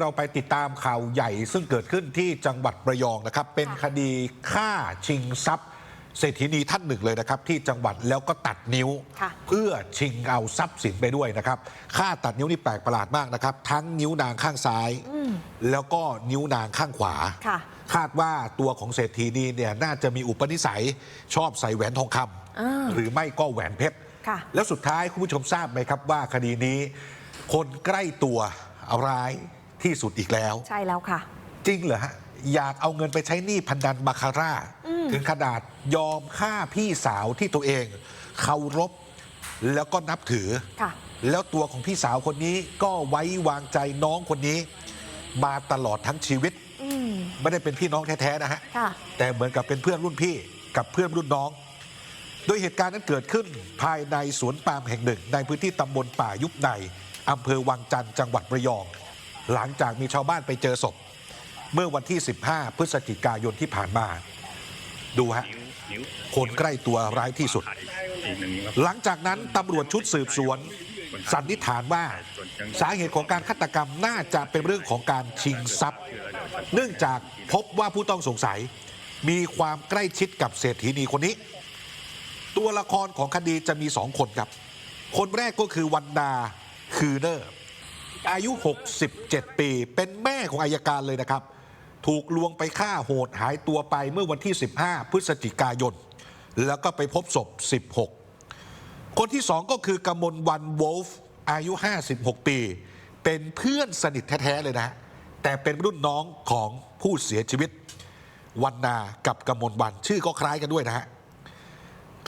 เราไปติดตามข่าวใหญ่ซึ่งเกิดขึ้นที่จังหวัดระยองนะครับ เป็นคดีฆ่าชิงทรัพย์ เศรษฐินีท่านหนึ่งเลยนะครับ ที่จังหวัดแล้วก็ตัดนิ้วค่ะเพื่อชิงเอาทรัพย์สินไปด้วยนะครับฆ่าตัดนิ้วนี่แปลกประหลาดมากนะครับ ทั้งนิ้วนางข้างซ้าย แล้วก็นิ้วนางข้างขวาค่ะคาดว่าตัวของเศรษฐีนีเนี่ยน่าจะมีอุปนิสัยชอบใส่แหวนทองคำอ่าหรือไม่ก็แหวนเพชรค่ะแล้วสุดท้ายคุณผู้ชมทราบไหมครับว่าคดีนี้ คนใกล้ตัวร้าย ที่สุดอีกแล้ว ใช่แล้วค่ะ จริงเหรอฮะ อยากเอาเงินไปใช้หนี้พันดันบาคาร่า ถึงขนาดยอมฆ่าพี่สาวที่ตัวเองเคารพแล้วก็นับถือ ค่ะ แล้วตัวของพี่สาวคนนี้ก็ไว้วางใจน้องคนนี้ มาตลอดทั้งชีวิต อืม ไม่ได้เป็นพี่น้องแท้ๆนะฮะ ค่ะ แต่เหมือนกับเป็นเพื่อนรุ่นพี่กับเพื่อนรุ่นน้อง โดยเหตุการณ์นั้นเกิดขึ้นภายในสวนปาล์มแห่งหนึ่ง ในพื้นที่ตำบลป่ายุบในอำเภอวังจันทร์จังหวัดระยอง หลังจากมีชาวบ้านไปเจอศพ เมื่อวันที่ 15 พฤศจิกายนที่ผ่านมา ดูฮะ คนใกล้ตัวร้ายที่สุด หลังจากนั้นตำรวจชุดสืบสวน สันนิษฐานว่า สาเหตุของการฆาตกรรมน่าจะเป็นเรื่องของการชิงทรัพย์ เนื่องจากพบว่าผู้ต้องสงสัย มีความใกล้ชิดกับเศรษฐีนีคนนี้ ตัวละครของคดีจะมีสองคนครับ คนแรกก็คือวันดาคือเนอร์ อายุ 67 ปี เป็นแม่ของอายการเลยนะครับ ถูกลวงไปฆ่าโหดหายตัวไปเมื่อวันที่ 15 พฤศจิกายน แล้วก็ไปพบศพ 16 คนที่สองก็คือกมลวันวอลฟ์อายุ 56 ปี เป็นเพื่อนสนิทแท้ ๆ เลยนะ แต่เป็นรุ่นน้องของผู้เสียชีวิตวันนากับกมลวันชื่อก็คล้ายกันด้วยนะฮะ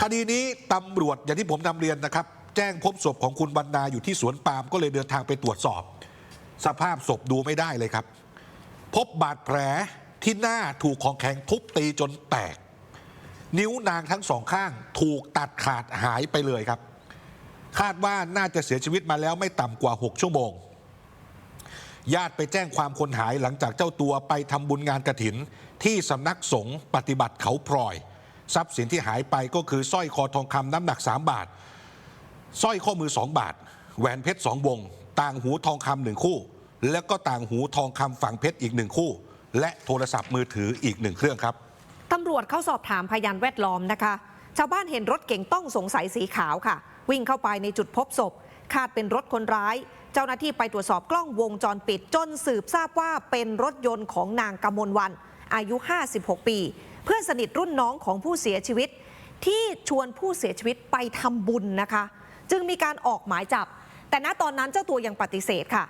คดีนี้ตำรวจอย่างที่ผมนำเรียนนะครับ แจ้งพบศพของคุณบรรณาอยู่ที่สวนปาล์มก็เลยเดินทางไปตรวจสอบ สภาพศพดูไม่ได้เลยครับ พบบาดแผลที่หน้าถูกของแข็งทุบตีจนแตก นิ้วนางทั้งสองข้างถูกตัดขาดหายไปเลยครับ คาดว่าน่าจะเสียชีวิตมาแล้วไม่ต่ำกว่า 6 ชั่วโมง ญาติไปแจ้งความคนหายหลังจากเจ้าตัวไปทำบุญงานกระถิน ที่สำนักสงฆ์ปฏิบัติเขาพลอย ทรัพย์สินที่หายไปก็คือสร้อยคอทองคำน้ำหนัก 3 บาท สร้อยข้อมือ 2 บาท แหวนเพชร 2 วง ต่างหูทองคำหนึ่งคู่ แล้วก็ต่างหูทองคำฝังเพชรอีกหนึ่งคู่ และโทรศัพท์มือถืออีกหนึ่งเครื่องครับตำรวจเข้าสอบถามพยานแวดล้อมนะคะ ชาวบ้านเห็นรถเก๋งต้องสงสัยสีขาวค่ะ วิ่งเข้าไปในจุดพบศพ คาดเป็นรถคนร้าย เจ้าหน้าที่ไปตรวจสอบกล้องวงจรปิดจนสืบทราบว่าเป็นรถยนต์ของนางกมลวัน อายุ 56 ปี เพื่อนสนิทรุ่นน้องของผู้เสียชีวิต ที่ชวนผู้เสียชีวิตไปทำบุญนะคะ จึงมีการออกหมายจับ แต่ณตอนนั้นเจ้าตัวยังปฏิเสธค่ะ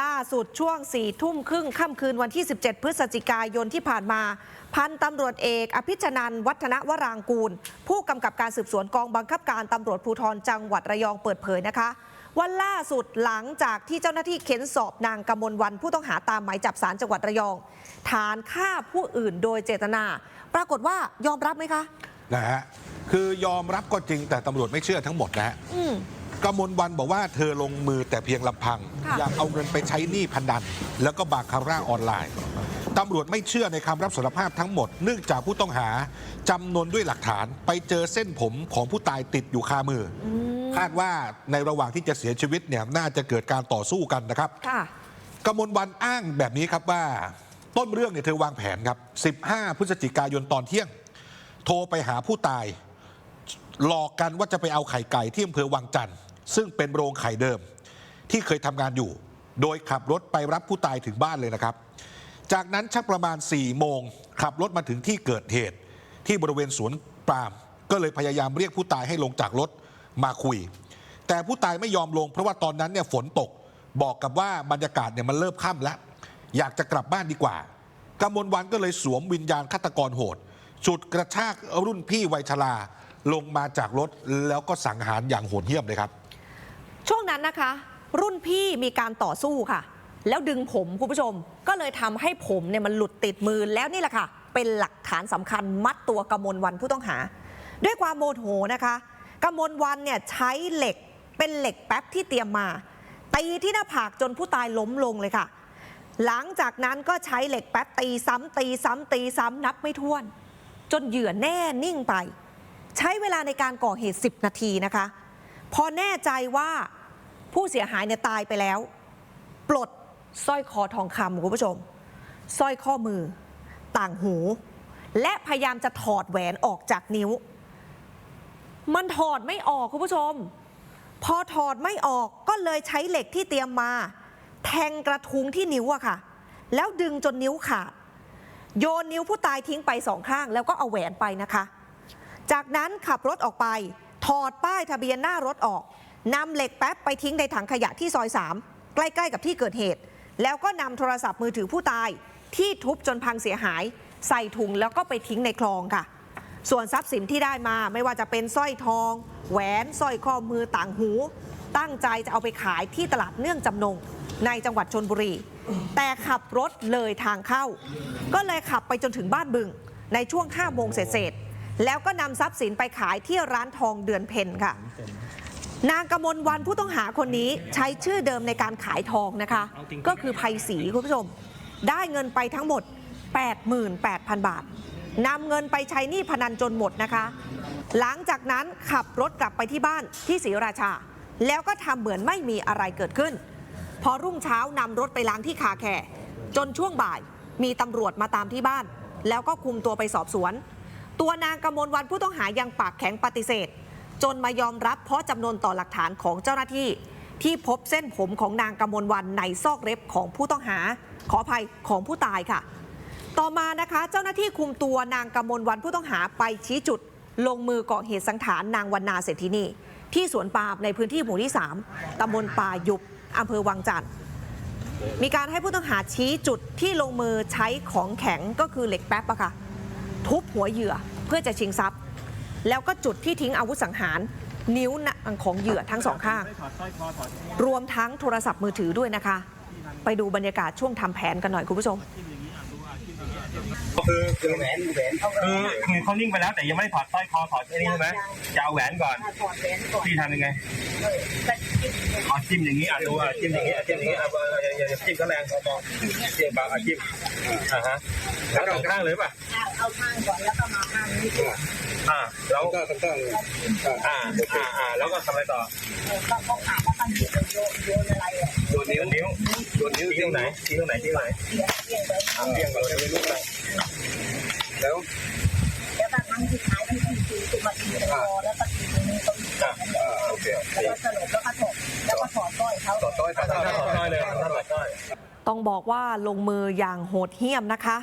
ล่าสุดช่วง4ี่ทุ่มครึ่งค่ำคืนวันที่ 17 พฤศจิกายนที่ผ่านมา พันตำรวจเอก อภิชนันท์วัฒนวรางกูล ผู้กำกับการสืบสวนกองบังคับการตำรวจภูธรจังหวัดระยองเปิดเผยนะคะว่าล่าสุดหลังจากที่เจ้าหน้าที่เค้นสอบนางกมลวันผู้ต้องหาตามหมายจับสารจังหวัดระยอง ฐานฆ่าผู้อื่นโดยเจตนา ปรากฏว่ายอมรับไหมคะนะฮะ คือยอมรับก็จริงแต่ตำรวจไม่เชื่อทั้งหมดนะฮะอืม กมลวันบอกว่าเธอลงมือแต่เพียงลำพัง ค่ะ อยากเอาเงินไปใช้หนี้พันดัน แล้วก็บาคาร่าออนไลน์ตำรวจไม่เชื่อในคำรับสารภาพทั้งหมด เนื่องจากผู้ต้องหาจำนวนด้วยหลักฐาน ไปเจอเส้นผมของผู้ตายติดอยู่คามืออคาดว่าในระหว่างที่จะเสียชีวิตเนี่ยน่าจะเกิดการต่อสู้กันนะครับ ค่ะ กมลวันอ้างแบบนี้ครับว่า ต้นเรื่องเนี่ยเธอวางแผนครับ 15 พฤศจิกายนตอนเที่ยง โทรไปหาผู้ตาย หลอกกันว่าจะไปเอาไข่ไก่ที่อำเภอวังจันทร์ซึ่งเป็นโรงไข่เดิม ที่เคยทำงานอยู่ โดยขับรถไปรับผู้ตายถึงบ้านเลยนะครับ จากนั้นชักประมาณ4โมงขับรถมาถึงที่เกิดเหตุ ที่บริเวณสวนปาล์มก็เลยพยายามเรียกผู้ตายให้ลงจากรถมาคุย แต่ผู้ตายไม่ยอมลง เพราะว่าตอนนั้นเนี่ยฝนตกบอกกับว่าบรรยากาศเนี่ยมันเริ่มค่ำแล้ว อยากจะกลับบ้านดีกว่ากมลวันก็เลยสวมวิญญาณฆาตกรโหดฉุดกระชากรุ่นพี่วัยชรา ลงมาจากรถแล้วก็สังหารอย่างโหดเหี้ยมเลยครับ ช่วงนั้นนะคะ รุ่นพี่มีการต่อสู้ค่ะ แล้วดึงผมคุณผู้ชม ก็เลยทำให้ผมเนี่ยมันหลุดติดมือแล้วนี่แหละค่ะ เป็นหลักฐานสำคัญมัดตัวกมลวันผู้ต้องหา ด้วยความโมโหนะคะกมลวันเนี่ยใช้เหล็กเป็นเหล็กแป๊บที่เตรียมมาตีที่หน้าผากจนผู้ตายล้มลงเลยค่ะ หลังจากนั้นก็ใช้เหล็กแป๊บตีซ้ำตีซ้ำตีซ้ำนับไม่ถ้วน จนเหยื่อแน่นิ่งไป ใช้เวลาในการก่อเหตุ 10 นาทีนะคะ พอแน่ใจว่าผู้เสียหายเนี่ยตายไปแล้ว ปลดสร้อยคอทองคำคุณผู้ชมสร้อยข้อมือ ต่างหู และพยายามจะถอดแหวนออกจากนิ้ว มันถอดไม่ออกคุณผู้ชม พอถอดไม่ออกก็เลยใช้เหล็กที่เตรียมมา แทงกระทุ้งที่นิ้วอะค่ะ แล้วดึงจนนิ้วขาดโยนนิ้วผู้ตายทิ้งไปสองข้าง แล้วก็เอาแหวนไปนะคะ จากนั้นขับรถออกไป ถอดป้ายทะเบียนหน้ารถออกนำเหล็กแป๊บไปทิ้งในถังขยะที่ซอย 3 ใกล้ๆกับที่เกิดเหตุ แล้วก็นำโทรศัพท์มือถือผู้ตาย ที่ทุบจนพังเสียหาย ใส่ถุงแล้วก็ไปทิ้งในคลองค่ะ ส่วนทรัพย์สินที่ได้มาไม่ว่าจะเป็นสร้อยทอง แหวนสร้อยข้อมือต่างหู ตั้งใจจะเอาไปขายที่ตลาดเนื่องจำนง ในจังหวัดชนบุรี แต่ขับรถเลยทางเข้า ก็เลยขับไปจนถึงบ้านบึง ในช่วง5โมงเศษ แล้วก็นำทรัพย์สินไปขายที่ร้านทองเดือนเพ็ญค่ะ นางกมลวันผู้ต้องหาคนนี้ใช้ชื่อเดิมในการขายทองนะคะ ก็คือภัยศรีคุณผู้ชม ได้เงินไปทั้งหมด 88,000 บาทนำเงินไปใช้หนี้พนันจนหมดนะคะ หลังจากนั้นขับรถกลับไปที่บ้านที่ศรีราชา แล้วก็ทำเหมือนไม่มีอะไรเกิดขึ้น พอรุ่งเช้านำรถไปล้างที่คาแคจนช่วงบ่ายมีตำรวจมาตามที่บ้าน แล้วก็คุมตัวไปสอบสวน ตัวนางกมลวันผู้ต้องหายังปากแข็งปฏิเสธ จนมายอมรับเพราะจำนวนต่อหลักฐานของเจ้าหน้าที่ ที่พบเส้นผมของนางกมลวันในซอกเล็บของผู้ต้องหา ขออภัยของผู้ตายค่ะ ต่อมานะคะ เจ้าหน้าที่คุมตัวนางกมลวันผู้ต้องหาไปชี้จุด ลงมือก่อเหตุสังหารนางวันนาเศรษฐินีที่สวนปาล์มในพื้นที่หมู่ที่ 3ตำบลป่ายุบอำเภอวังจันทร์มีการให้ผู้ต้องหาชี้จุดที่ลงมือใช้ของแข็งก็คือเหล็กแป๊บอะค่ะ ทุบหัวเหยื่อเพื่อจะชิงทรัพย์ แล้วก็จุดที่ทิ้งอาวุธสังหาร นิ้วนางของเหยื่อทั้งสองข้าง รวมทั้งโทรศัพท์มือถือด้วยนะคะ ไปดูบรรยากาศช่วงทำแผนกันหน่อยคุณผู้ชมคือคือแหวนแหวนเขาคือคือเขานิ่งไปแล้วแต่ยังไม่ได้ถอดสร้อยคอถอดไอ้นี่ใช่ไหมจะเอาแหวนก่อน ถอดแหวนก่อนพี่ทำยังไงเออแต่จิ้มเนี่ยอ๋อจิ้มอย่างนี้อะดูอะจิ้มอย่างนี้อะจิ้มอย่างนี้อะอย่าอย่าอย่าจิ้มก็แรงพอๆจิ้มเบาอะจิ้มอ่าฮะแล้วสองข้างเลยป่ะเอาเอาข้างก่อนแล้วก็มาข้างนี้ก่อนอ่าแล้วก็ต้องต้องแล้วจิ้มอ่าอ่าอ่าแล้วก็ทำอะไรต่อเออก็เขาขาดแล้วก็หยิบโยนโยนอะไรอะโยนนิ้วนิ้วโยนนิ้วที่ตรงไหนที่ตรงไหนที่ตรงไหนเสียเสียงไว้อ่าเบี่ยงก่อนเลยไม่รู้อะไรแล้วแล้วก็ทั้งที่ท้ายทั้งที่ตีตุมาตีคอแล้วก็ตีตรงนี้ตรงนี้อ่าอ่าโอเคแล้วก็สลบแล้วก็ถอด แล้วก็ถอดสร้อยเขา ต่อต้อยต่อต้อยต่อต้อยเลยต่อต้อย ต้องบอกว่าลงมืออย่างโหดเหี้ยมนะคะ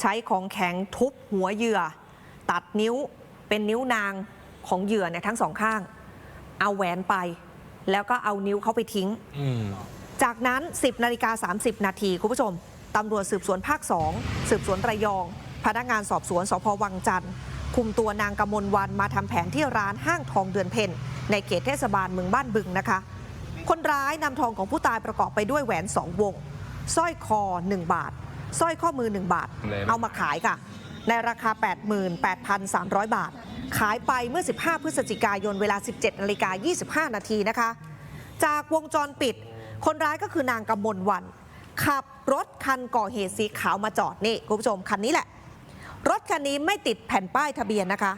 ใช้ของแข็งทุบหัวเหยื่อ ตัดนิ้วเป็นนิ้วนางของเหยื่อเนี่ยทั้งสองข้าง เอาแหวนไป แล้วก็เอานิ้วเขาไปทิ้ง จากนั้น 10นาฬิกา30 นาทีคุณผู้ชมตำรวจสืบสวนภาค 2 สืบสวนระยอง พนักงานสอบสวนสพวังจันทร์คุมตัวนางกมลวันมาทำแผนที่ร้านห้างทองเดือนเพ็ญในเขตเทศบาลเมืองบ้านบึงนะคะ คนร้ายนำทองของผู้ตายประกอบไปด้วยแหวน2วงสร้อยคอ 1 บาทสร้อยข้อมือ 1 บาท เอามาขายค่ะ ในราคา 88,300 บาท ขายไปเมื่อ 15 พฤศจิกายนเวลา 17นาฬิกา25 นาทีนะคะ จากวงจรปิด คนร้ายก็คือนางกำมลวัน ขับรถคันก่อเหตุสีขาวมาจอดนี่คุณผู้ชมคันนี้แหละ รถคันนี้ไม่ติดแผ่นป้ายทะเบียนนะคะ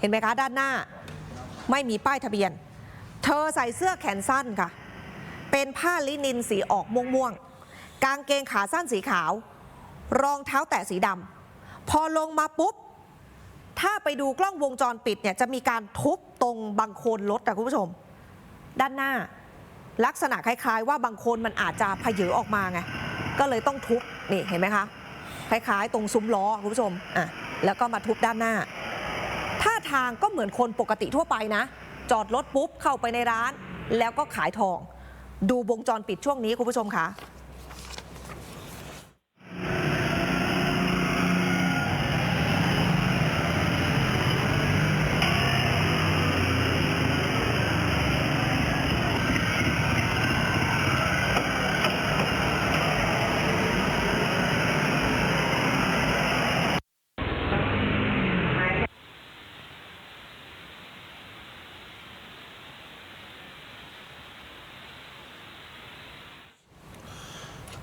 เห็นไหมคะด้านหน้า ไม่มีป้ายทะเบียน เธอใส่เสื้อแขนสั้นค่ะ เป็นผ้าลินินสีออกม่วงๆ กางเกงขาสั้นสีขาว รองเท้าแตะสีดำ พอลงมาปุ๊บ ถ้าไปดูกล้องวงจรปิดเนี่ยจะมีการทุบตรงบังโคลนรถอะคุณผู้ชม ด้านหน้า ลักษณะคล้ายๆ ว่าบางคนมันอาจจะพเยอออกมาไง ก็เลยต้องทุบ นี่เห็นไหมคะ คล้ายๆ ตรงซุ้มล้อคุณผู้ชม อะ แล้วก็มาทุบด้านหน้า ท่าทางก็เหมือนคนปกติทั่วไปนะ จอดรถปุ๊บเข้าไปในร้าน แล้วก็ขายทอง ดูวงจรปิดช่วงนี้คุณผู้ชมคะ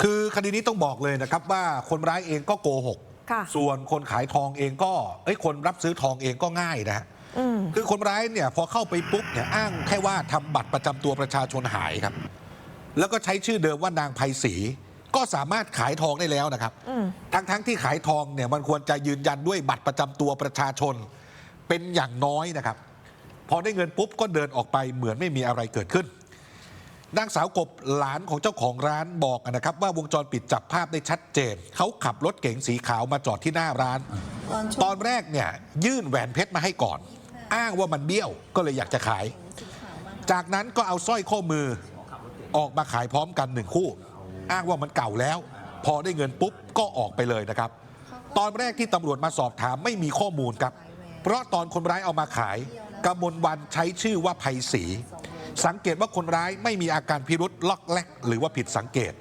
คือคดีนี้ต้องบอกเลยนะครับว่าคนร้ายเองก็โกหก ค่ะ ส่วนคนขายทองเองก็เอ้ยคนรับซื้อทองเองก็ง่ายนะฮะ อืม คือคนร้ายเนี่ยพอเข้าไปปุ๊บเนี่ยอ้างแค่ว่าทำบัตรประจำตัวประชาชนหายครับ แล้วก็ใช้ชื่อเดิมว่านางไพศรีก็สามารถขายทองได้แล้วนะครับ อืม ทั้งทั้งที่ขายทองเนี่ยมันควรจะยืนยันด้วยบัตรประจำตัวประชาชน เป็นอย่างน้อยนะครับ พอได้เงินปุ๊บก็เดินออกไปเหมือนไม่มีอะไรเกิดขึ้น นางสาวกบหลานของเจ้าของร้านบอกนะครับ ว่าวงจรปิดจับภาพได้ชัดเจน เขาขับรถเก๋งสีขาวมาจอดที่หน้าร้าน ตอนแรกเนี่ยยื่นแหวนเพชรมาให้ก่อน อ้างว่ามันเบี้ยวก็เลยอยากจะขาย จากนั้นก็เอาสร้อยข้อมือออกมาขายพร้อมกันหนึ่งคู่ อ้างว่ามันเก่าแล้ว พอได้เงินปุ๊บก็ออกไปเลยนะครับ ตอนแรกที่ตำรวจมาสอบถามไม่มีข้อมูลครับ เพราะตอนคนร้ายเอามาขายกมลวันใช้ชื่อว่าภัยศรี สังเกตว่าคนร้ายไม่มีอาการพิรุษล็อกแลกหรือว่าผิดสังเกต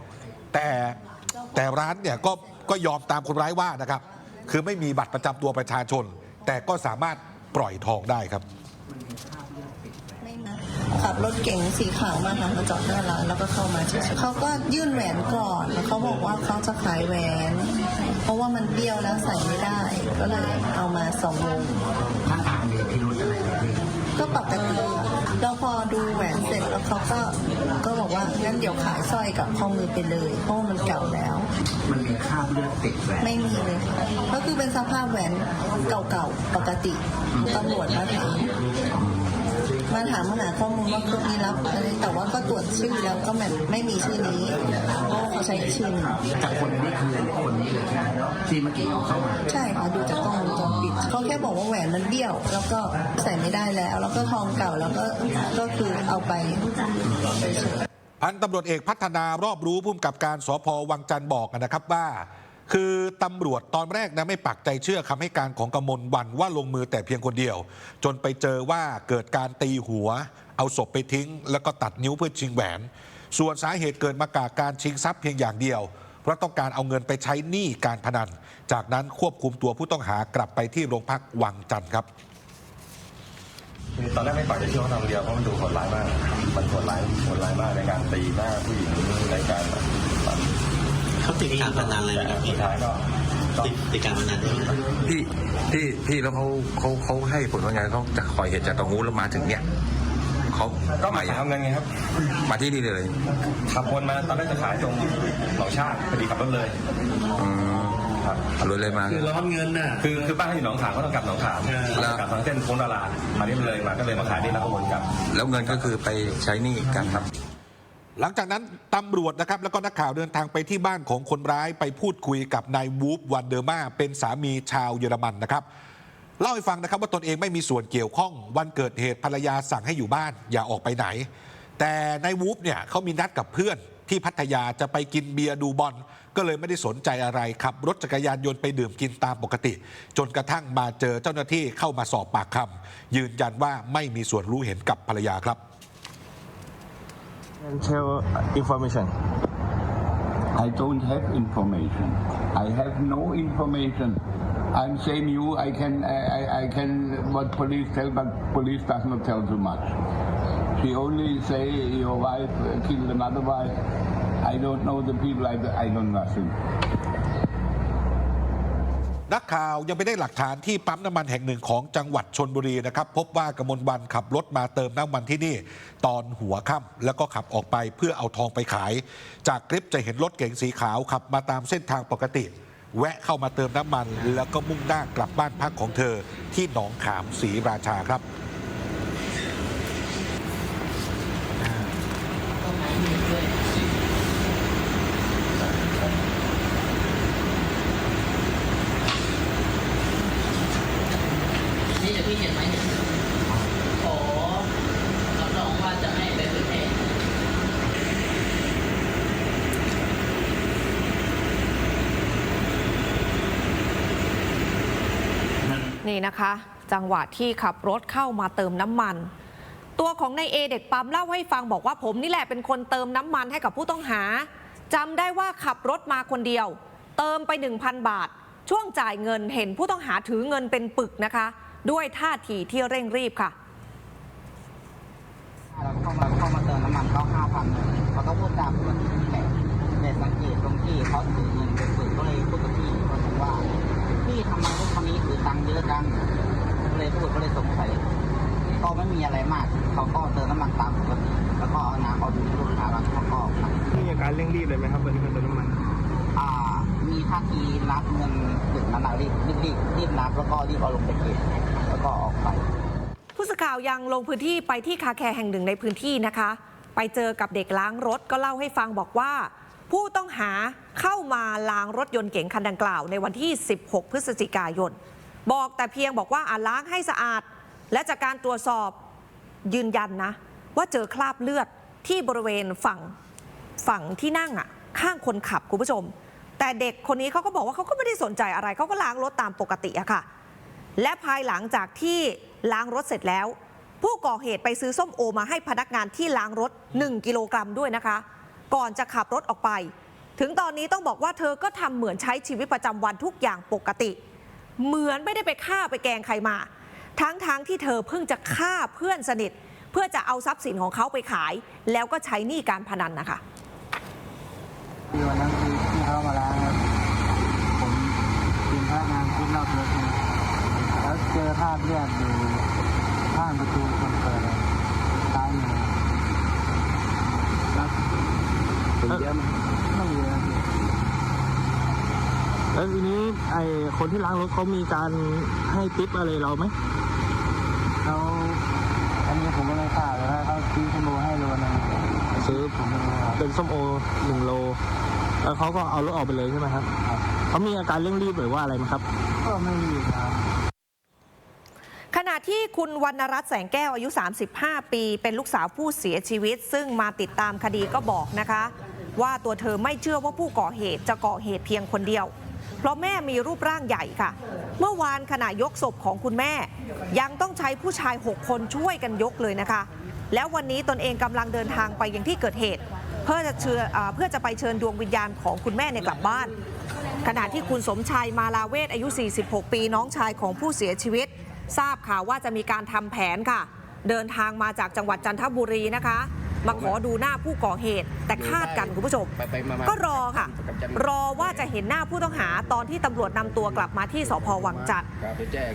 แต่แต่ร้านเนี่ยก็ก็ยอมตามคนร้ายว่านะครับ คือไม่มีบัตรประจำตัวประชาชน แต่ก็สามารถปล่อยทองได้ครับไม่นะขับรถเก๋งสีขาวมาค่ะมาจอดหน้าร้านแล้วก็เข้ามาเฉยๆเขาก็ยื่นแหวนก่อนแล้วเขาบอกว่าเขาจะขายแหวน เพราะว่ามันเบี้ยวแล้วใส่ไม่ได้ ก็เลยเอามาสองวงท่าทางมีพิรุธอะไรไหมพี่ก็ปกติ แล้วพอดูแหวนเสร็จแล้วเขาก็ก็บอกว่างั้นเดี๋ยวขายสร้อยกับข้อมือไปเลยเพราะว่ามันเก่าแล้ว มันมีคราบเลือดติดแหวนไม่มีเลยค่ะก็คือเป็นสภาพแหวนเก่าๆปกติตำรวจมาถามมาถามมาหาข้อมูลว่าเครื่องนี้รับอะไรแต่ว่าก็ตรวจชื่อแล้วก็แบบไม่มีชื่อนี้เพราะว่าเขาใช้อีกชื่อหนึ่งจากคนนี้คือคนนี้เลยใช่ไหมที่เมื่อกี้เอาเข้ามาใช่ค่ะดูจากกล้องวงจรปิด เขาแค่บอกว่าแหวนมันเบี้ยว แล้วก็ใส่ไม่ได้แล้ว แล้วก็ทองเก่าแล้วก็ก็คือเอาไปพันตำรวจเอกพัฒนารอบรู้พุ่มกับการสพวังจันทร์บอกนะครับว่า คือตำรวจตอนแรกนะไม่ปักใจเชื่อคำให้การของกมลวันว่าลงมือแต่เพียงคนเดียว จนไปเจอว่าเกิดการตีหัว เอาศพไปทิ้ง แล้วก็ตัดนิ้วเพื่อชิงแหวน ส่วนสาเหตุเกิดมาจากการชิงทรัพย์เพียงอย่างเดียว ราะต้องการเอาเงินไปใช้หนี้การพนัน จากนั้นควบคุมตัวผู้ต้องหากลับไปที่โรงพักวังจันทร์ครับคือตอนแรกไม่ปล่อยจะเชื่อว่าทำคนเดียวเพราะมันดูโหดร้ายมาก มันโหดร้ายโหดร้ายมากในการตีหน้าผู้หญิงในการแบบแบบเขาติดการพนันอะไรไหมครับสุพี่ดท้ายก็ก็ติดติดการพนันใช่ไหมครับพี่พี่พี่แล้วเขาเขาเขาให้ผลว่าไงเขาจะคอยเหตุจากตรงนู้นแล้วมาถึงเนี่ย เขาก็มาทำเงินไงครับมาที่นี่เลยขับวนมาตอนแรกจะขายตรงหนองชาติพอดีขับรถเลยอืมครับเอารถเลยมา คือร้อนเงินน่ะ คือคือบ้านเขาอยู่หนองขามก็ต้องกลับหนองขามเออ แล้วกลับทางเส้นโค้งดารามานี่มันเลยมาก็เลยมาขายนี่แล้วก็วนกลับ แล้วเงินก็คือไปใช้หนี้กันครับ หลังจากนั้นตำรวจนะครับแล้วก็นักข่าวเดินทางไปที่บ้านของคนร้ายไปพูดคุยกับนายวูฟวันเดอร์มาเป็นสามีชาวเยอรมันนะครับ เล่าให้ฟังนะครับว่าตนเองไม่มีส่วนเกี่ยวข้อง วันเกิดเหตุภรรยาสั่งให้อยู่บ้าน อย่าออกไปไหน แต่นายวูฟเนี่ยเขามีนัดกับเพื่อนที่พัทยาจะไปกินเบียร์ดูบอลก็เลยไม่ได้สนใจอะไรขับ รถจักรยานยนต์ไปดื่มกินตามปกติ จนกระทั่งมาเจอเจ้าหน้าที่เข้ามาสอบปากคำยืนยันว่าไม่มีส่วนรู้เห็นกับภรรยาครับ tell information. I don't have information. I have no information. I'm same you. I can I, I, can what police tell, but police does not tell too much. She only say your wife killed another wife. I don't know the people. I, I know nothing. นักข่าวยังไปได้หลักฐานที่ปั๊มน้ำมันแห่งหนึ่งของจังหวัดชนบุรีนะครับ พบว่ากมลวันขับรถมาเติมน้ำมันที่นี่ ตอนหัวค่ำแล้วก็ขับออกไปเพื่อเอาทองไปขาย จากคลิปจะเห็นรถเก๋งสีขาวขับมาตามเส้นทางปกติ แวะเข้ามาเติมน้ำมัน แล้วก็มุ่งหน้ากลับบ้านพักของเธอที่หนองขามศรีราชาครับ นี่จะพี่เห็นไหมเนี่ยขอรับรองว่าจะไม่ไปเผยแพร่ นี่นะคะ จังหวะที่ขับรถเข้ามาเติมน้ำมัน ตัวของนายเอเด็กปั๊มเล่าให้ฟังบอกว่าผมนี่แหละเป็นคนเติมน้ำมันให้กับผู้ต้องหาจำได้ว่าขับรถมาคนเดียว เติมไป 1,000 บาท ช่วงจ่ายเงินเห็นผู้ต้องหาถือเงินเป็นปึกนะคะ ด้วยท่าทีที่เร่งรีบค่ะเราเข้ามาเข้ามาเติมน้ำมันเขาห้าพันเขาก็พูดตามปกตินี่แหละแต่สังเกตตรงที่เขาถือเงินเป็นปึกก็เลยพูดกับพี่เขาบอกว่า พี่ทำไมรถคันนี้ถือตังค์เยอะจังก็เลยพูดก็เลยสงสัยก็ไม่มีอะไรมาก เขาก็เติมน้ำมันตามปกติแล้วก็เอาน้ำเอาดูลูกค้าแล้วเขาก็ออกไปมีอาการเร่งรีบเลยไหมครับวันนี้มาเติมน้ำมันอ่า มีท่าทีนับเงินถึงนั้นอะรีบรีบรีบรีบนับแล้วก็รีบเอาลงไปเก็บแล้วก็ออกไปผู้สื่อข่าวยังลงพื้นที่ไปที่คาแคร์แห่งหนึ่งในพื้นที่นะคะ ไปเจอกับเด็กล้างรถก็เล่าให้ฟังบอกว่า ผู้ต้องหาเข้ามาล้างรถยนต์เก๋งคันดังกล่าวในวันที่ 16 พฤศจิกายน บอกแต่เพียงบอกว่าอาล้างให้สะอาด และจากการตรวจสอบยืนยันนะ ว่าเจอคราบเลือดที่บริเวณฝั่งฝั่งที่นั่งอะข้างคนขับคุณผู้ชม แต่เด็กคนนี้เขาก็บอกว่าเขาก็ไม่ได้สนใจอะไรเขาก็ล้างรถตามปกติอะค่ะ และภายหลังจากที่ล้างรถเสร็จแล้ว ผู้ก่อเหตุไปซื้อส้มโอมาให้พนักงานที่ล้างรถ 1 กิโลกรัมด้วยนะคะ ก่อนจะขับรถออกไป ถึงตอนนี้ต้องบอกว่าเธอก็ทำเหมือนใช้ชีวิตประจำวันทุกอย่างปกติ เหมือนไม่ได้ไปฆ่าไปแกงใครมา ทั้งๆทที่เธอเพิ่งจะฆ่าเพื่อนสนิท เพื่อจะเอาทรัพย์สินของเขาไปขาย แล้วก็ใช้หนี้การพนันนะคะวันนั้นคือที่เขามาล้างครับผมเป็นพนักงานขึ้นรอบรถนะแล้วเจอภาพเลือดอยู่ข้างประตูคนเปิดเลยซ้ายมือแล้ว เป็นเยอะไหมไม่เยอะพี่แล้วทีนี้ไอ้คนที่ล้างรถเขามีการให้ติปอะไรเราไหมเขาอันนี้ผมก็ไม่ทราบเลยว่าเขาซื้อขโมยให้โลนึงซื้อผมไม่รู้ครับเป็นส้มโอหนึ่งโล แล้วเขาก็เอารถออกไปเลยใช่ไหมครับเขามีอาการเร่งรีบหรือว่าอะไรไหมครับ ก็ไม่รีบนะครับขณะที่คุณวรรณรัตน์แสงแก้วอายุ 35 ปี เป็นลูกสาวผู้เสียชีวิต ซึ่งมาติดตามคดีก็บอกนะคะ ว่าตัวเธอไม่เชื่อว่าผู้ก่อเหตุจะก่อเหตุเพียงคนเดียว เพราะแม่มีรูปร่างใหญ่ค่ะ เมื่อวานขณะยกศพของคุณแม่ ยังต้องใช้ผู้ชาย 6 คนช่วยกันยกเลยนะคะ แล้ววันนี้ตนเองกำลังเดินทางไปยังที่เกิดเหตุ เพื่อจะเชิญอ่าเพื่อจะไปเชิญดวงวิญญาณของคุณแม่ในกลับบ้าน ขณะที่คุณสมชัยมาลาเวศอายุ 46 ปีน้องชายของผู้เสียชีวิต ทราบข่าวว่าจะมีการทำแผนค่ะ เดินทางมาจากจังหวัดจันทบุรีนะคะ มาขอดูหน้าผู้ก่อเหตุ แต่คาดกันคุณผู้ชม ก็รอค่ะ รอว่าจะเห็นหน้าผู้ต้องหาตอนที่ตำรวจนำตัวกลับมาที่สพวังจันทร์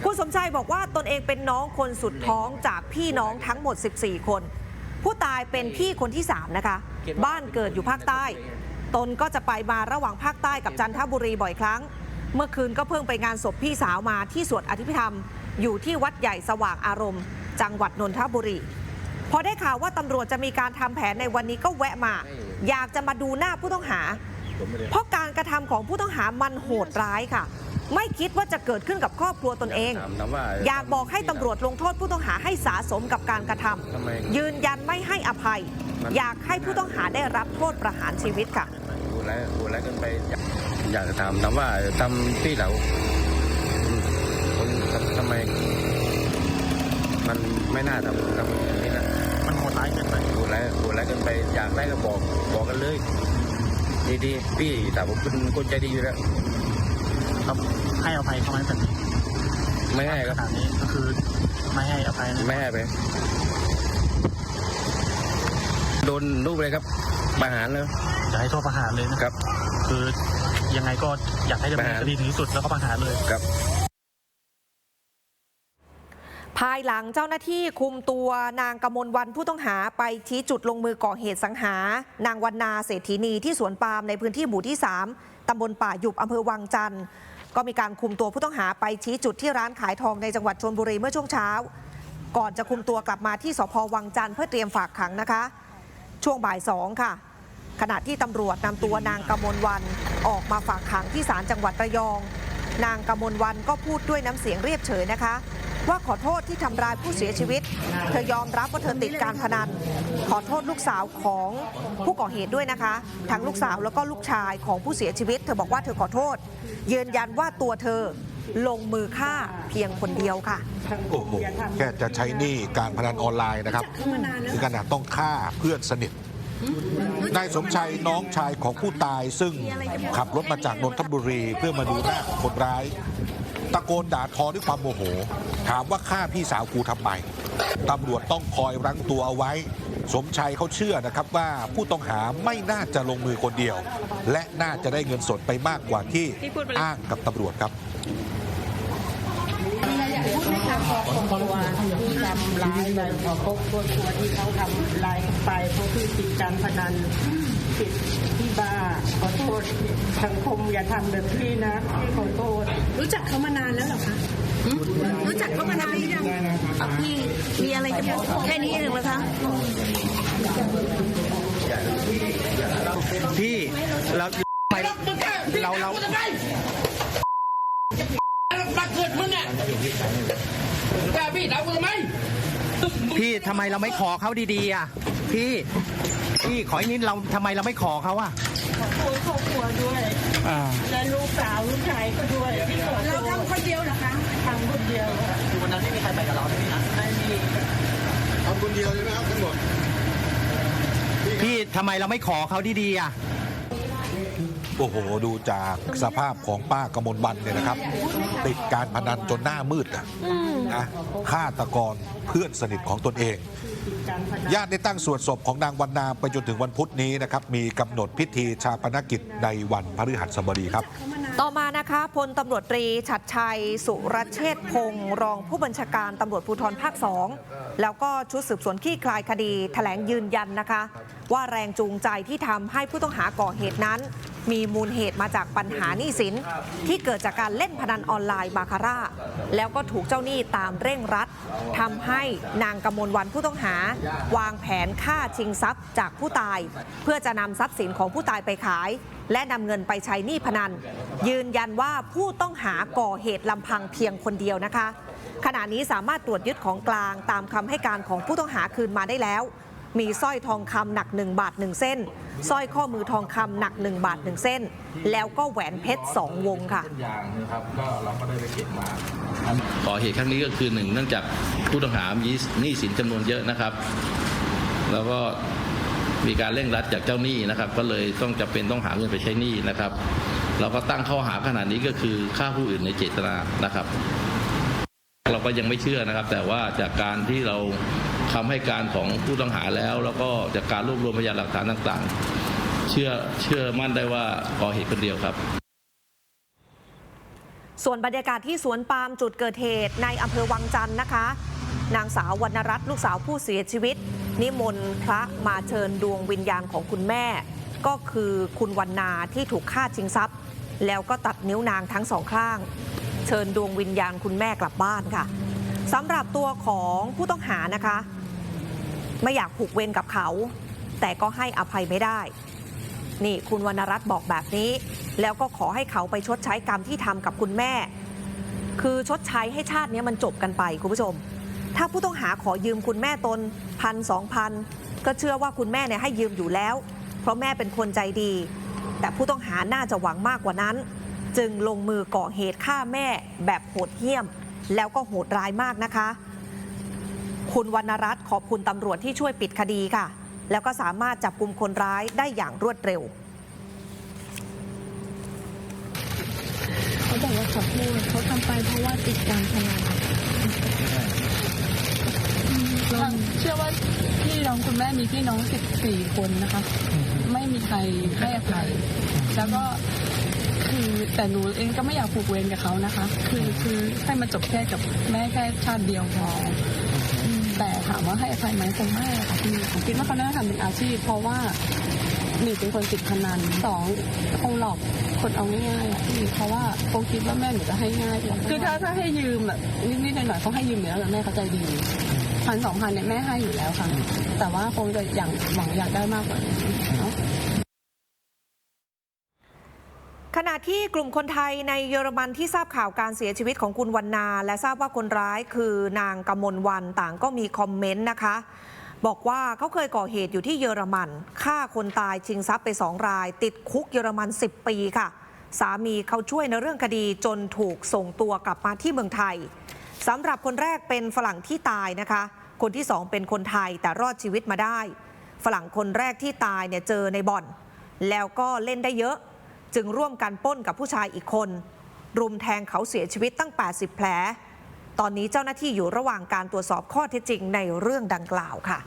คุณสมชัยบอกว่าตนเองเป็นน้องคนสุดท้องจากพี่น้องทั้งหมด 14 คน ผู้ตายเป็นพี่คนที่ 3 นะคะ บ้านเกิดอยู่ภาคใต้ ตนก็จะไปมาระหว่างภาคใต้กับจันทบุรีบ่อยครั้ง เมื่อคืนก็เพิ่งไปงานศพพี่สาวมาที่สวดอภิธรรม อยู่ที่วัดใหญ่สว่างอารมณ์ จังหวัดนนทบุรี พอได้ข่าวว่าตำรวจจะมีการทำแผนในวันนี้ก็แวะมา อยากจะมาดูหน้าผู้ต้องหา เพราะการกระทำของผู้ต้องหามันโหดร้ายค่ะ ไม่คิดว่าจะเกิดขึ้นกับครอบครัวตนเอง อยากบอกให้ตำรวจลงโทษผู้ต้องหาให้สาสมกับการกระทำยืนยันไม่ให้อภัย อยากให้ผู้ต้องหาได้รับโทษประหารชีวิตค่ะดูแลดูแลกันไปอยากจะถามถามว่าทำพี่เราอืมคนทำทำไม มันไม่น่าทำทำ นไปดูแลดูแลกันไปอยากได้ก็บอกบอกกันเลย ดีๆพี่แต่ผมเป็นคนใจดีอยู่แล้วครับให้อภัยเขาไหมแบบนี้ไม่ให้ครับ ขนาดนี้ก็คือไม่ให้อภัยนะไม่ให้ไป โดนรูปเลยครับประหารเลยจะให้โทษประหารเลยนะครับ คือยังไงก็อยากให้ดำเนินคดีถึงที่สุดแล้วก็ประหารเลยครับภายหลังเจ้าหน้าที่คุมตัวนางกมลวันผู้ต้องหาไปชี้จุดลงมือก่อเหตุสังหา นางวันนาเศรษฐีนีที่สวนปาล์มในพื้นที่หมู่ที่ 3 ตำบลป่าหยุบอำเภอวังจันทร์ ก็มีการคุมตัวผู้ต้องหาไปชี้จุดที่ร้านขายทองในจังหวัดชนบุรีเมื่อช่วงเช้า ก่อนจะคุมตัวกลับมาที่สพวังจันทร์เพื่อเตรียมฝากขังนะคะ ช่วงบ่ายสองค่ะ ขณะที่ตำรวจนำตัวนางกมลวันออกมาฝากขังที่ศาลจังหวัดระยอง นางกมลวันก็พูดด้วยน้ำเสียงเรียบเฉยนะคะ ว่าขอโทษที่ทำร้ายผู้เสียชีวิต เธอยอมรับว่าเธอติดการพนัน ขอโทษลูกสาวของผู้ก่อเหตุด้วยนะคะ ทั้งลูกสาวแล้วก็ลูกชายของผู้เสียชีวิต เธอบอกว่าเธอขอโทษ ยืนยันว่าตัวเธอลงมือฆ่าเพียงคนเดียวค่ะโอ้โหแค่จะใช้หนี้การพนันออนไลน์นะครับถึงขนาดต้องฆ่าเพื่อนสนิท นายสมชัยน้องชายของผู้ตายซึ่งขับรถมาจากนนทบุรีเพื่อมาดูหน้าคนร้าย ตะโกนด่าทอด้วยความโมโห ถามว่าฆ่าพี่สาวกูทำไมตำรวจต้องคอยรั้งตัวเอาไว้ สมชัยเขาเชื่อนะครับว่าผู้ต้องหาไม่น่าจะลงมือคนเดียว และน่าจะได้เงินสดไปมากกว่าที่อ้างกับตำรวจครับ ตัวที่ทำร้ายไปพอพบตัวตัวที่เขาทำร้ายไปเพราะคือติดการพนันผิดที่บ้าขอโทษสังคมอย่าทำแบบพี่นะพี่ขอโทษรู้จักเขามานานแล้วเหรอคะรู้จักเขามานานหรือยังพี่มีอะไรจะบอกแค่นี้เองเหรอคะพี่เราไปเราเรา มาเกิดมึงอะกล้าพี่ถามกูทำไม พี่ ทำไมเราไม่ขอเขาดีๆอะพี่พี่ขออีกนิดเราทำไมเราไม่ขอเขาอะขอโทษครอบครัวด้วย อ่าและลูกสาวลูกชายก็ด้วยพี่ขอโทเราษทำคนเดียวเหรอคะทำคนเดียววันนั้นไม่มีใครไปกับเราใช่ไหมนะไม่มีพี่ทำไมเราไม่ขอเขาดีๆอะ โอ้โห ดูจากสภาพของป้ากมลวันเนี่ยนะครับ ติดการพนันจนหน้ามืดอะนะฆาตกร เพื่อนสนิทของตนเอง ญาติได้ตั้งสวดศพของนางวันนาไปจนถึงวันพุธนี้นะครับ มีกำหนดพิธีชาปนกิจในวันพฤหัสบดีครับต่อมานะคะพลตำรวจตรีชัดชัย สุรเชษพงศ์รองผู้บัญชาการตำรวจภูธรภาคสองแล้วก็ชุดสืบสวนคลี่คลายคดีแถลงยืนยันนะคะ ว่าแรงจูงใจที่ทำให้ผู้ต้องหาก่อเหตุนั้น มีมูลเหตุมาจากปัญหาหนี้สิน ที่เกิดจากการเล่นพนันออนไลน์บาคาร่า แล้วก็ถูกเจ้าหนี้ตามเร่งรัดทำให้นางกมลวันผู้ต้องหา วางแผนฆ่าชิงทรัพย์จากผู้ตาย เพื่อจะนำทรัพย์สินของผู้ตายไปขาย และนำเงินไปใช้หนี้พนัน ยืนยันว่าผู้ต้องหาก่อเหตุลำพังเพียงคนเดียวนะคะ ขณะนี้สามารถตรวจยึดของกลางตามคำให้การของผู้ต้องหาคืนมาได้แล้ว มีสร้อยทองคำหนัก 1 บาท 1 เส้นสร้อยข้อมือทองคำหนัก 1 บาท 1 เส้น แล้วก็แหวนเพชร 2 วงค่ะก่อเหตุครั้งนี้ก็คือหนึ่งเนื่องจากผู้ต้องหามีหนี้สินจำนวนเยอะนะครับ แล้วก็มีการเร่งรัดจากเจ้าหนี้นะครับ ก็เลยต้องจำเป็นต้องหาเงินไปใช้หนี้นะครับ เราก็ตั้งข้อหาขนาดนี้ก็คือฆ่าผู้อื่นในเจตนานะครับ เราก็ยังไม่เชื่อนะครับ แต่ว่าจากการที่เรา คำให้การของผู้ต้องหาแล้ว แล้วก็จากการรวบรวมพยานหลักฐานต่างๆ เชื่อเชื่อมั่นได้ว่าก่อเหตุคนเดียวครับส่วนบรรยากาศที่สวนปาล์มจุดเกิดเหตุในอำเภอวังจันทร์นะคะ นางสาววรรณรัตน์ลูกสาวผู้เสียชีวิต นิมนต์พระมาเชิญดวงวิญญาณของคุณแม่ ก็คือคุณวรรณาที่ถูกฆ่าชิงทรัพย์ แล้วก็ตัดนิ้วนางทั้งสองข้าง เชิญดวงวิญญาณคุณแม่กลับบ้านค่ะ สำหรับตัวของผู้ต้องหานะคะ ไม่อยากผูกเวรกับเขา แต่ก็ให้อภัยไม่ได้ นี่คุณวรรณรัตน์บอกแบบนี้ แล้วก็ขอให้เขาไปชดใช้กรรมที่ทำกับคุณแม่ คือชดใช้ให้ชาตินี้มันจบกันไปคุณผู้ชม ถ้าผู้ต้องหาขอยืมคุณแม่ตนพันสองพันก็เชื่อว่าคุณแม่เนี่ยให้ยืมอยู่แล้ว เพราะแม่เป็นคนใจดี แต่ผู้ต้องหาน่าจะหวังมากกว่านั้น จึงลงมือก่อเหตุฆ่าแม่แบบโหดเหี้ยม แล้วก็โหดร้ายมากนะคะ คุณวรรณรัตน์ขอบคุณตำรวจที่ช่วยปิดคดีค่ะ แล้วก็สามารถจับกลุ่มคนร้ายได้อย่างรวดเร็วเขาบอกว่าขอโทษเขาทำไปเพราะว่าติดการพนันเราเชื่อว่าพี่น้องคุณแม่มีพี่น้อง 14 คนนะคะ ไม่มีใครให้อภัยแล้วก็คือ แต่หนูเองก็ไม่อยากผูกเวรกับเขานะคะ คือคือให้มันจบแค่กับแม่แค่ชาติเดียวพอแต่ถามว่าให้อภัยไหมคงไม่ค่ะพี่ผมคิดว่าเขาน่าจะทำเป็นอาชีพ เพราะว่าหนึ่งเป็นคนติดพนันสองคงหลอกคนเอาง่ายๆพี่เพราะว่าคงคิดว่าแม่หนูจะให้ง่ายคือถ้าถ้าให้ยืมแบบนิดๆหน่อยๆเขาให้ยืมอยู่แล้วแหละแม่เขาใจดีพันสองพันเนี่ยแม่ให้อยู่แล้วค่ะ แต่ว่าคงจะอย่างหวังอยากได้มากกว่านี้เนาะ ข ณะที่กลุ่มคนไทยในเยอรมันที่ทราบข่าวการเสียชีวิตของคุณวันนา และทราบว่าคนร้ายคือนางกมลวันต่างก็มีคอมเมนต์นะคะ บอกว่าเขาเคยก่อเหตุอยู่ที่เยอรมันฆ่าคนตายชิงทรัพย์ไปสองราย ติดคุกเยอรมัน 10 ปีค่ะ สามีเขาช่วยในเรื่องคดีจนถูกส่งตัวกลับมาที่เมืองไทยสำหรับคนแรกเป็นฝรั่งที่ตายนะคะ คนที่สองเป็นคนไทยแต่รอดชีวิตมาได้ ฝรั่งคนแรกที่ตายเนี่ยเจอในบ่อน แล้วก็เล่นได้เยอะ จึงร่วมกันป้นกับผู้ชายอีกคน รุมแทงเขาเสียชีวิตตั้ง 80 แผล ตอนนี้เจ้าหน้าที่อยู่ระหว่างการตรวจสอบข้อเท็จจริงในเรื่องดังกล่าวค่ะ